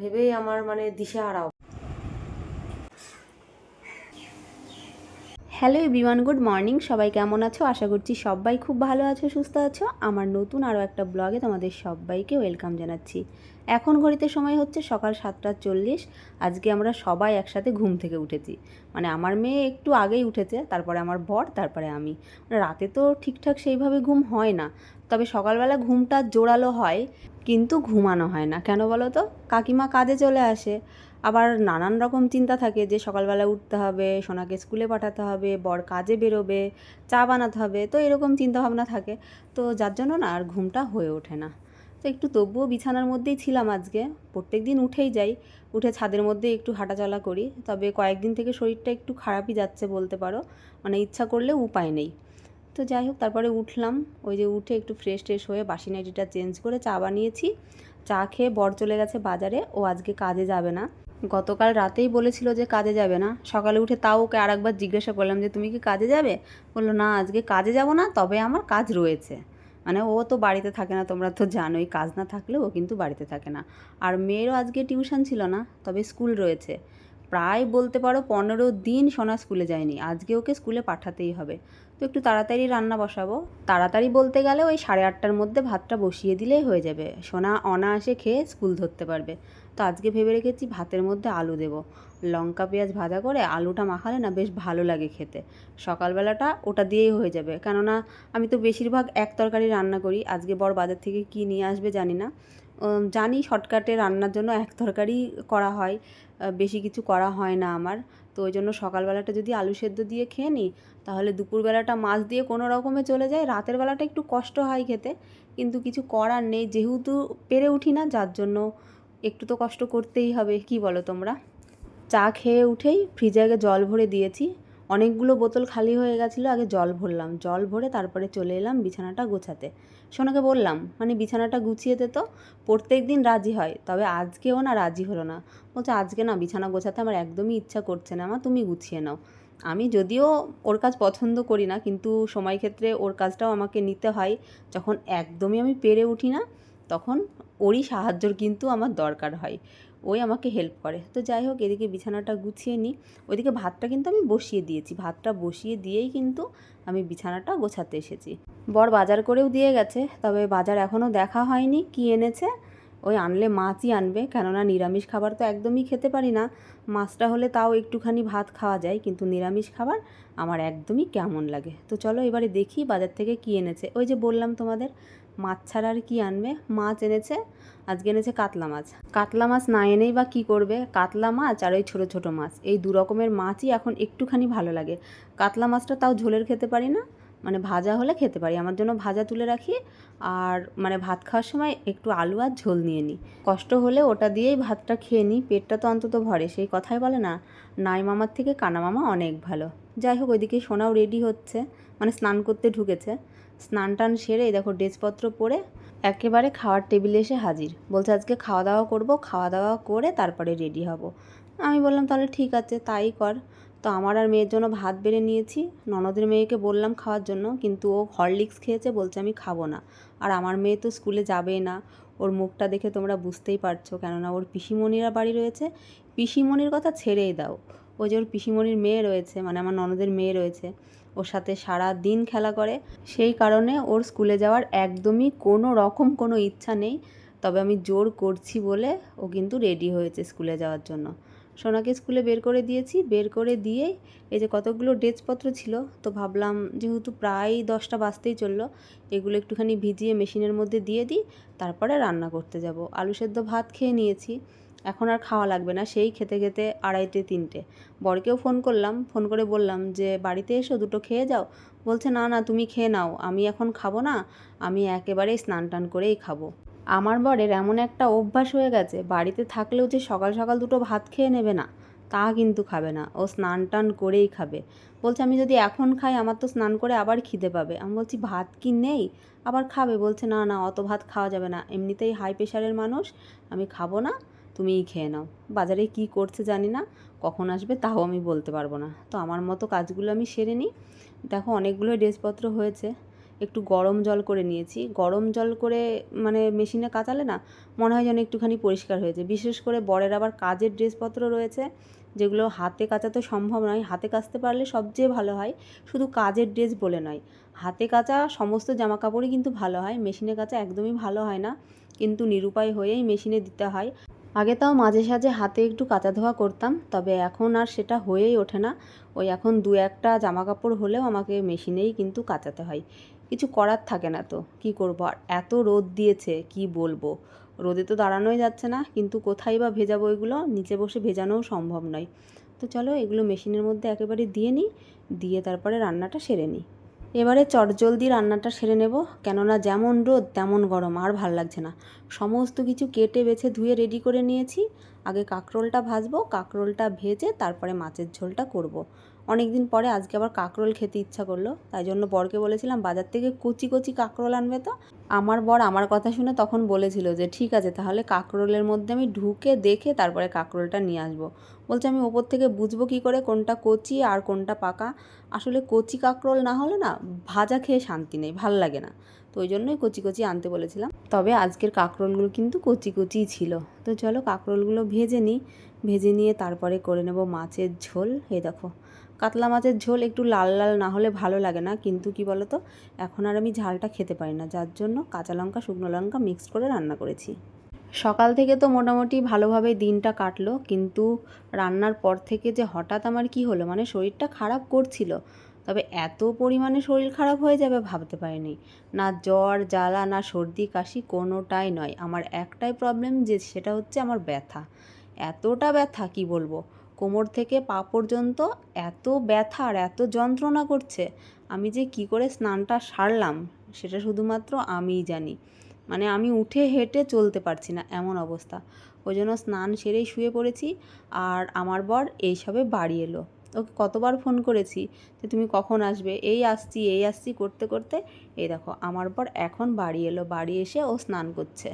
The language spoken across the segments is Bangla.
ভেবেই আমার মানে দিশেহারা হ্যালো এভরিওয়ান, গুড মর্নিং। সবাই কেমন আছো? আশা করছি সবাই খুব ভালো আছো, সুস্থ আছো। আমার নতুন আরও একটা ব্লগে তোমাদের সবাইকে ওয়েলকাম জানাচ্ছি। এখন ঘড়িতে সময় হচ্ছে সকাল সাতটা চল্লিশ। আজকে আমরা সবাই একসাথে ঘুম থেকে উঠেছি। মানে আমার মেয়ে একটু আগেই উঠেছে, তারপরে আমার বর, তারপরে আমি। মানে রাতে তো ঠিকঠাক সেইভাবে ঘুম হয় না। তবে সকালবেলা ঘুমটা জোরালো হয়, কিন্তু ঘুমানো হয় না। কেন বলো তো? কাকিমা কাজে চলে আসে। আবার নানান রকম চিন্তা থাকে যে সকালবেলা উঠতে হবে, সোনাকে স্কুলে পাঠাতে হবে, বর কাজে বেরোবে, চা বানাতে হবে, তো এরকম চিন্তাভাবনা থাকে। তো যার জন্য না আর ঘুমটা হয়ে ওঠে না। তো একটু তবুও বিছানার মধ্যেই ছিলাম আজকে। প্রত্যেক দিন উঠেই যাই, উঠে ছাদের মধ্যে একটু হাঁটাচলা করি। তবে কয়েকদিন থেকে শরীরটা একটু খারাপই যাচ্ছে বলতে পারো মানে ইচ্ছা করলে উপায় নেই। তো যাই হোক, তারপরে উঠলাম। ওই যে উঠে একটু ফ্রেশ ট্রেশ হয়ে বাসি নাইটিটা চেঞ্জ করে চা বানিয়েছি। চা খেয়ে বর চলে গেছে বাজারে, ও আজকে কাজে যাবে না। গতকাল রাতেই বলেছিল যে কাজে যাবে না। সকালে উঠে তাও ওকে আরেকবার জিজ্ঞাসা করলাম যে, তুমি কি কাজে যাবে? বলল, না, আজকে কাজে যাব না, তবে আমার কাজ রয়েছে। মানে ও তো বাড়িতে থাকে না, তোমরা তো জানোই, কাজ না থাকলে ও কিন্তু বাড়িতে থাকে না। আর মেয়েরও আজকে টিউশন ছিল না, তবে স্কুল রয়েছে। প্রায় বলতে পারো পনেরো দিন সোনা স্কুলে যায়নি, আজকে ওকে স্কুলে পাঠাতেই হবে। তো একটু তাড়াতাড়ি রান্না বসাবো। তাড়াতাড়ি বলতে গেলে ওই সাড়ে আটটার মধ্যে ভাতটা বসিয়ে দিলেই হয়ে যাবে। সোনা অনায়াসে খেয়ে স্কুল ধরতে পারবে। তো আজকে ভেবে রেখেছি ভাতের মধ্যে আলু দেবো। লঙ্কা, পেঁয়াজ ভাজা করে আলুটা মাখালে না বেশ ভালো লাগে খেতে। সকালবেলাটা ওটা দিয়েই হয়ে যাবে। কেননা আমি তো বেশিরভাগ এক তরকারি রান্না করি। আজকে বড় বাজার থেকে কী নিয়ে আসবে জানি না। জানি শর্টকাটে রান্নার জন্য এক তরকারি করা হয়। বেশি কিছু করা হয় না আমার। তো ওই জন্য সকালবেলাটা যদি আলু সেদ্ধ দিয়ে খেয়ে নিই, তাহলে দুপুরবেলাটা মাছ দিয়ে কোনো রকমে চলে যায়। রাতের বেলাটা একটু কষ্ট হয় খেতে। কিন্তু কিছু করার নেই। যেহেতু পেরে উঠি না, যার জন্য একটু তো কষ্ট করতেই হবে, কি বলো তোমরা? চা খেয়ে উঠেই ফ্রিজে আগে জল ভরে দিয়েছি। অনেকগুলো বোতল খালি হয়ে গেছিল, আগে জল ভরলাম। জল ভরে তারপরে চলে এলাম বিছানাটা গোছাতে। সোনাকে বললাম মানে বিছানাটা গুছিয়ে দে তো, প্রত্যেক দিন রাজি হয়। তবে আজকেও না রাজি হলো না। বলছে, আজকে না বিছানা গোছাতে আমার একদমই ইচ্ছা করছে না আমার তুমি গুছিয়ে নাও। আমি যদিও ওর কাজ পছন্দ করি না, কিন্তু সময় ক্ষেত্রে ওর কাজটাও আমাকে নিতে হয়। যখন একদমই আমি পেরে উঠি না তখন ওরই সাহায্যর কিন্তু আমার দরকার হয়। ওই আমাকে হেল্প করে। তো যাই হোক, এদিকে বিছানাটা গুছিয়ে নিই। ওইদিকে ভাতটা কিন্তু আমি বসিয়ে দিয়েছি। ভাতটা বসিয়ে দিয়েই কিন্তু আমি বিছানাটা গোছাতে এসেছি। বর বাজার করেও দিয়ে গেছে, তবে বাজার এখনও দেখা হয়নি। কি এনেছে? ওই আনলে মাছই আনবে। কেননা নিরামিষ খাবার তো একদমই খেতে পারি না। মাছটা হলে তাও একটুখানি ভাত খাওয়া যায়, কিন্তু নিরামিষ খাবার আমার একদমই কেমন লাগে। তো চলো এবারে দেখি বাজার থেকে কি এনেছে। ওই যে বললাম তোমাদের মাছ ছাড়া আর কি আনবে? মাছ এনেছে, আজকে এনেছে কাতলা মাছ। কাতলা মাছ না এনেই বা কী করবে? কাতলা মাছ আর ওই ছোটো ছোটো মাছ। এই দু রকমের মাছই এখন একটুখানি ভালো লাগে। কাতলা মাছটা তাও ঝোলের খেতে পারি না মানে ভাজা হলে খেতে পারি। আমার জন্য ভাজা তুলে রাখি আর মানে ভাত খাওয়ার সময় একটু আলু আর ঝোল নিয়ে নিই। কষ্ট হলে ওটা দিয়েই ভাতটা খেয়ে নিই। পেটটা তো অন্তত ভরে। সেই কথাই বলে না, নাই মামার থেকে কানা মামা অনেক ভালো। যাই হোক, ওইদিকে সোনাও রেডি হচ্ছে। মানে স্নান করতে ঢুকেছে। স্নান টান সেরে দেখো ড্রেসপত্র পরে একেবারে খাওয়ার টেবিলে এসে হাজির। বলছে, আজকে খাওয়া দাওয়া করব খাওয়া দাওয়া করে তারপরে রেডি হব। আমি বললাম, তাহলে ঠিক আছে, তাই কর। তো আমার আর মেয়ের জন্য ভাত বেড়ে নিয়েছি। ননদের মেয়েকে বললাম খাওয়ার জন্য, কিন্তু ও হরলিক্স খেয়েছে, বলছে, আমি খাব না। আর আমার মেয়ে তো স্কুলে যাবেই না। ওর মুখটা দেখে তোমরা বুঝতেই পারছ, কেননা ওর পিসিমণিরা বাড়ি রয়েছে। পিসিমণির কথা ছেড়েই দাও। ওই যে ওর পিসিমণির মেয়ে রয়েছে মানে আমার ননদের মেয়ে রয়েছে, ওর সাথে সারা দিন খেলা করে। সেই কারণে ওর স্কুলে যাওয়ার একদমই কোনো রকম কোনো ইচ্ছা নেই, তবে আমি জোর করছি বলে ও কিন্তু রেডি হয়েছে স্কুলে যাওয়ার জন্য। সোনাকে স্কুলে বের করে দিয়েছি, বের করে দিয়েই এই যে কতগুলো ড্রেসপত্র ছিল, তো ভাবলাম যেহেতু প্রায় দশটা বাজতেই চলল, এগুলো একটুখানি ভিজিয়ে মেশিনের মধ্যে দিয়ে দিই, তারপরে রান্না করতে যাব। আলু সেদ্ধ ভাত খেয়ে নিয়েছি। এখন আর খাওয়া লাগবে না, সেই খেতে খেতে আড়াইটে, তিনটে। বরকেও ফোন করলাম, ফোন করে বললাম যে, বাড়িতে এসো, দুটো খেয়ে যাও। বলছে, না না, তুমি খেয়ে নাও, আমি এখন খাব না, আমি একেবারেই স্নান টান করেই খাব। আমার বরের এমন একটা অভ্যাস হয়ে গেছে, বাড়িতে থাকলেও যে সকাল সকাল দুটো ভাত খেয়ে নেবে না, তা কিন্তু খাবে না, ও স্নান টান করেই খাবে। বলছে, আমি যদি এখন খাই, আমার তো স্নান করে আবার খিদে পাবে। আমি বলছি, ভাত কি নেই? আবার খাবে, বলছে, না না, অত ভাত খাওয়া যাবে না, এমনিতেই হাই প্রেশারের মানুষ, আমি খাব না। তুমিই খেয়ে নাও। বাজারে কি করছে জানি না, কখন আসবে তাও আমি বলতে পারব না। তো আমার মতো কাজগুলো আমি সেরে নিই। দেখো অনেকগুলো ড্রেসপত্র হয়েছে। একটু গরম জল করে নিয়েছি। গরম জল করে মানে মেশিনে কাচালে না, মনে হয় যেন একটুখানি পরিষ্কার হয়েছে বিশেষ করে বরের আবার কাজের ড্রেসপত্র রয়েছে, যেগুলো হাতে কাচা তো সম্ভব নয়। হাতে কাচতে পারলে সবচেয়ে ভালো হয়, শুধু কাজের ড্রেস বলে নয়। হাতে কাচা সমস্ত জামা কাপড়ই কিন্তু ভালো হয়। মেশিনে কাচা একদমই ভালো হয় না। কিন্তু নিরুপায় হয়েই মেশিনে দিতে হয়। আগে তাও মাঝে সাঝে হাতে একটু কাচা ধোয়া করতাম, তবে এখন আর সেটা হয়েই ওঠে না। ওই এখন দু একটা জামা কাপড় হলেও আমাকে মেশিনেই কিন্তু কাচাতে হয়। কিছু করার থাকে না তো, কি করব? আর এত রোদ দিয়েছে, কি বলব? রোদে তো দাঁড়ানোই যাচ্ছে না, কিন্তু কোথায় বা ভেজাবো এগুলো? নিচে বসে ভেজানোও সম্ভব নয়। তো চলো এগুলো মেশিনের মধ্যে একেবারে দিয়ে নিই, দিয়ে তারপরে রান্নাটা সেরে নিই। এবারে চটজলদি রান্নাটা সেরে নেব, কেননা যেমন রোদ তেমন গরম, আর ভালো লাগছে না সমস্ত কিছু কেটে বেছে ধুয়ে রেডি করে নিয়েছি আগে কাঁকরোলটা ভাজবো, কাঁকরোলটা ভেজে তারপরে মাছের ঝোলটা করব। অনেক দিন পরে আজকে আবার কাঁকরোল খেতে ইচ্ছা করল। তাই জন্য বরকে বলেছিলাম, বাজার থেকে কচি কচি কাঁকরোল আনবে তো? আমার বর আমার কথা শুনে তখন বলেছিল যে, ঠিক আছে, তাহলে কাঁকরোলের মধ্যে আমি ঢুকে দেখে তারপরে কাঁকরোলটা নিয়ে আসব। বলছে, আমি ওপর থেকে বুঝব কী করে কোনটা কচি আর কোনটা পাকা। আসলে কচি কাঁকরোল না হলে না ভাজা খেয়ে শান্তি নেই, ভালো লাগে না। তো ওই জন্যই কচি কচি আনতে বলেছিলাম। তবে আজকের কাঁকরোলগুলো কিন্তু কচি কচিই ছিল। তো চলো কাঁকরোলগুলো ভেজে নিই। ভেজে নিয়ে তারপরে করে নেব মাছের ঝোল। এই দেখো, কাতলা মাছের ঝোল একটু লাল লাল না হলে ভালো লাগে না। কিন্তু কি বলো তো এখন আর আমি ঝালটা খেতে পারি না। যার জন্য কাঁচা লঙ্কা, শুকনো লঙ্কা মিক্স করে রান্না করেছি। সকাল থেকে তো মোটামুটি ভালোভাবে দিনটা কাটলো। কিন্তু রান্নার পর থেকে যে হঠাৎ আমার কি হলো মানে শরীরটা খারাপ করছিল। তবে এত পরিমাণে শরীর খারাপ হয়ে যাবে ভাবতে পারিনি। না জ্বর, জ্বালা, না সর্দি, কাশি কোনোটাই নয়। আমার একটাই প্রবলেম যে সেটা হচ্ছে আমার ব্যথা। এতটা ব্যথা, কি বলব? কোমর থেকে পা পর্যন্ত এত ব্যথা আর এত যন্ত্রণা করছে, আমি যে কি করে স্নানটা সারলাম সেটা শুধুমাত্র আমিই জানি। মানে আমি উঠে হেঁটে চলতে পারছি না, এমন অবস্থা। ওই জন্য স্নান সেরেই শুয়ে পড়েছি আর আমার বর এইসবে বাড়ি এলো। ওকে কতবার ফোন করেছি যে তুমি কখন আসবে? এই আসছি এই আসছি করতে করতে। এই দেখো, আমার বর এখন বাড়ি এলো। বাড়ি এসে ও স্নান করছে।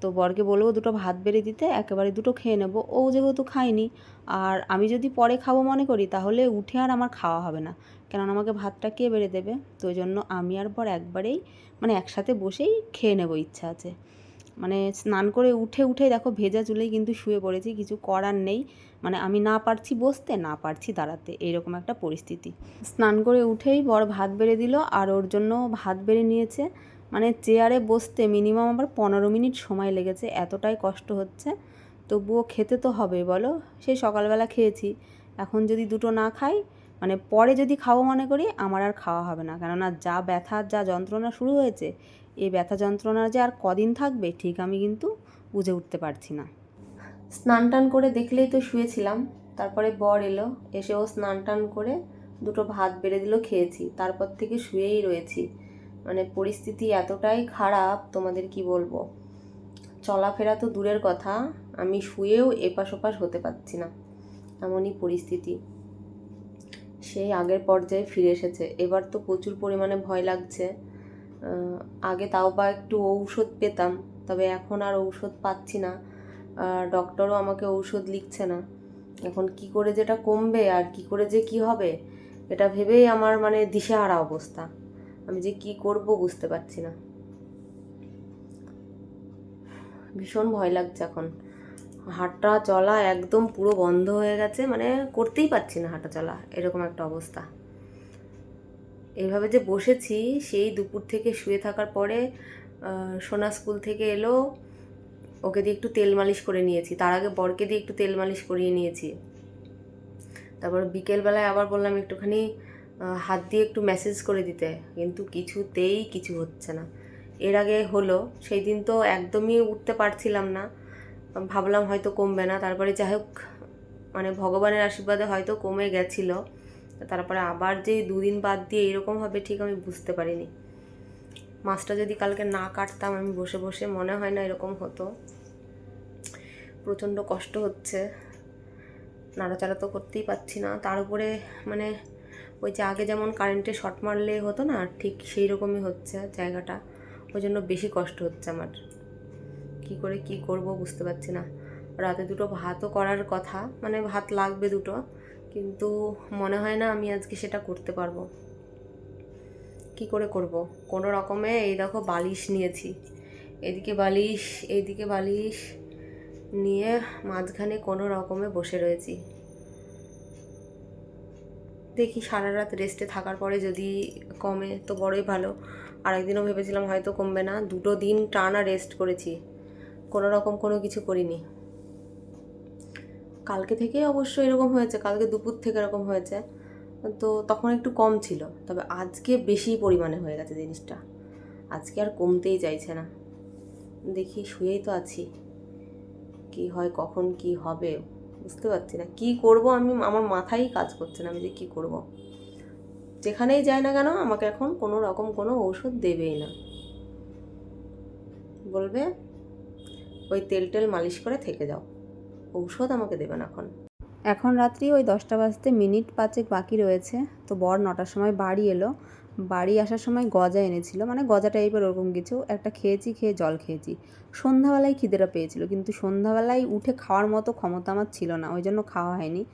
তো বরকে বলব দুটো ভাত বেড়ে দিতে, একেবারে দুটো খেয়ে নেব। ও যেহেতু খায়নি, আর আমি যদি পরে খাব মনে করি, তাহলে উঠে আর আমার খাওয়া হবে না। কেননা আমাকে ভাতটা কে বেড়ে দেবে? তো জন্য আমি আর পর একবারেই মানে একসাথে বসেই খেয়ে নেব ইচ্ছা আছে। মানে স্নান করে উঠে উঠে দেখো ভেজা চুলেই কিন্তু শুয়ে পড়েছি, কিছু করার নেই। মানে আমি না পারছি বসতে, না পারছি দাঁড়াতে এইরকম একটা পরিস্থিতি। স্নান করে উঠেই বর ভাত বেড়ে দিল, আর ওর জন্য ভাত বেড়ে নিয়েছে। মানে চেয়ারে বসতে মিনিমাম আবার পনেরো মিনিট সময় লেগেছে, এতটাই কষ্ট হচ্ছে। তবুও খেতে তো হবে, বলো। সেই সকালবেলা খেয়েছি। এখন যদি দুটো না খাই মানে পরে যদি খাব মনে করি, আমার আর খাওয়া হবে না। কেননা যা ব্যথা, যা যন্ত্রণা শুরু হয়েছে, এই ব্যথা যন্ত্রণা যে আর কদিন থাকবে, ঠিক আমি কিন্তু বুঝে উঠতে পারছি না। স্নান টান করে দেখলেই তো শুয়েছিলাম। তারপরে বর এলো, এসে ও স্নান টান করে দুটো ভাত বেড়ে দিল, খেয়েছি। তারপর থেকে শুয়েই রয়েছি। মানে পরিস্থিতি এতটাই খারাপ, তোমাদের কি বলব? চলাফেরা তো দূরের কথা, আমি শুয়েও এপাশ ওপাশ হতে পারছি না। এমনই পরিস্থিতি। সেই আগের পর্যায়ে ফিরে এসেছে। এবার তো প্রচুর পরিমাণে ভয় লাগছে। আগে তাও বা একটু ঔষধ পেতাম, তবে এখন আর ঔষধ পাচ্ছি না। ডক্টরও আমাকে ঔষধ লিখছে না। এখন কি করে যেটা কমবে আর কি করে যে কি হবে, এটা ভেবেই আমার মানে দিশেহারা অবস্থা। আমি যে কি করব বুঝতে পারছি না। ভীষণ ভয় লাগছে এখন। হাঁটা চলা একদম পুরো বন্ধ হয়ে গেছে মানে করতেই পারছি না হাঁটা চলা, এরকম একটা অবস্থা। এইভাবে যে বসেছি, সেই দুপুর থেকে শুয়ে থাকার পরে সোনা স্কুল থেকে এলো, ওকে দিয়ে একটু তেল মালিশ করে নিয়েছি, তার আগে বরকে দিয়ে একটু তেল মালিশ করিয়ে নিয়েছি। তারপর বিকেলবেলায় আবার বললাম একটুখানি হাত দিয়ে একটু মেসেজ করে দিতে, কিন্তু কিছুতেই কিছু হচ্ছে না। এর আগে হলো, সেই দিন তো একদমই উঠতে পারছিলাম না। ভাবলাম হয়তো কমবে না, তারপরে যাই হোক মানে ভগবানের আশীর্বাদে হয়তো কমে গেছিল। তারপরে আবার যে দুদিন বাদ দিয়ে এরকম হবে, ঠিক আমি বুঝতে পারিনি। মাছটা যদি কালকে না কাটতাম, আমি বসে বসে মনে হয় না এরকম হতো। প্রচণ্ড কষ্ট হচ্ছে। নাড়াচাড়া তো করতেই পারছি না। তার উপরে মানে ওই যে আগে যেমন কারেন্টে শর্ট মারলে হতো না, ঠিক সেই রকমই হচ্ছে জায়গাটা। ওই জন্য বেশি কষ্ট হচ্ছে আমার। কি করে কি করব বুঝতে পারছি না। রাতে দুটো ভাতও করার কথা মানে ভাত লাগবে দুটো, কিন্তু মনে হয় না আমি আজকে সেটা করতে পারব। কি করে করব? কোনো রকমে এই দেখো বালিশ নিয়েছি। এদিকে বালিশ এইদিকে বালিশ নিয়ে মাঝখানে কোনো রকমে বসে রয়েছি। দেখি সারা রাত রেস্টে থাকার পরে যদি কমে তো বড়ই ভালো। আরেকদিনও ভেবেছিলাম হয়তো কমবে না। দুটো দিন টানা রেস্ট করেছি। কোনো রকম কোনো কিছু করিনি। কালকে থেকে অবশ্য এরকম হয়েছে, কালকে দুপুর থেকে এরকম হয়েছে। তো তখন একটু কম ছিল, তবে আজকে বেশি পরিমাণে হয়ে গেছে জিনিসটা। আজকে আর কমতেই চাইছে না। দেখি, শুয়েই তো আছি। কি হয়, কখন কি হবে, বুঝতে পারছি না। কি করব আমি, আমার মাথায় কাজ করছে না আমি যে কী করব। যেখানেই যাই না কেন, আমাকে এখন কোনো রকম কোনো ঔষধ দেবেই না। বলবে ওই তেল টেল মালিশ করে থেকে যাও। ঔষধ আমাকে দেবেন এখন। এখন রাত্রি ওই দশটা বাজতে মিনিট পাঁচেক বাকি রয়েছে। তো বর নটার সময় বাড়ি এলো। বাড়ি আসার সময় গজা এনেছিল। মানে গজা টাইপের ওরকম কিছু। একটা খেয়েছি, খেয়ে জল খেয়েছি। সন্ধ্যাবেলায় খিদেটা পেয়েছিল। কিন্তু সন্ধ্যাবেলায় উঠে খাওয়ার মতো ক্ষমতা আমার ছিল না। ওই জন্য খাওয়া হয়নি।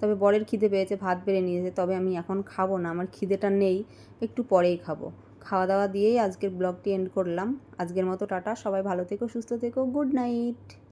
তবে বরের খিদে পেয়েছে, ভাত বেড়ে নিয়েছে। তবে আমি এখন খাব না। আমার খিদেটা নেই। একটু পরেই খাব। খাওয়া দাওয়া দিয়েই আজকের ব্লগটি এন্ড করলাম। আজকের মতো টাটা, সবাই ভালো থেকো, সুস্থ থেকো গুড নাইট